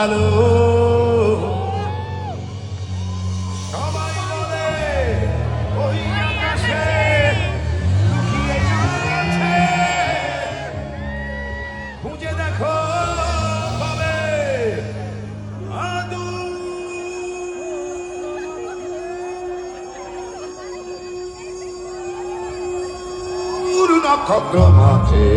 আলো সবাই বলে ওই আকাশে লুকিয়ে আছে। খুঁজে দেখো পাবে আদু। নক্ষত্র মাঝে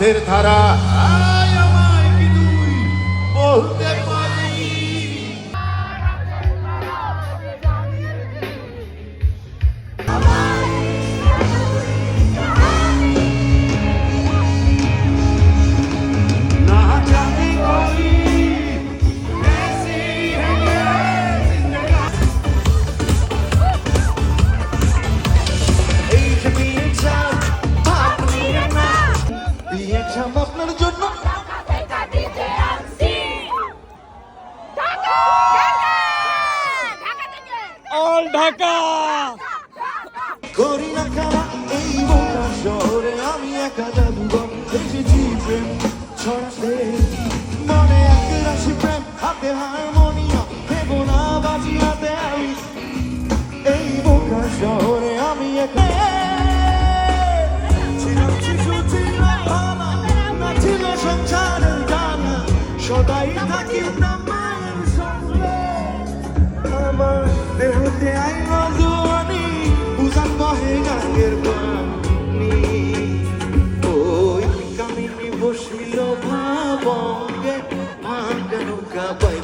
当てたら。বিয়েছাম আপনার জন্য। অল ঢাকা! করি না খাওয়া এই বোকা শহরে আমি একা যাব এসেছি প্রেম ছড়াতে। মনে এক রাশি প্রেম হাতে হারমোনিয়াম দেবো না বাজি আমি। এই বোকা শহরে আমি একা। সদাই থাকি না মায়ের সঙ্গে। আমার দেহতে আইন জোয়ানি বুঝান বহে গাঙ্গের পানি ওই কামিনী বসিল ভাবঙ্গে ভাঙ্গা নৌকা পাইতে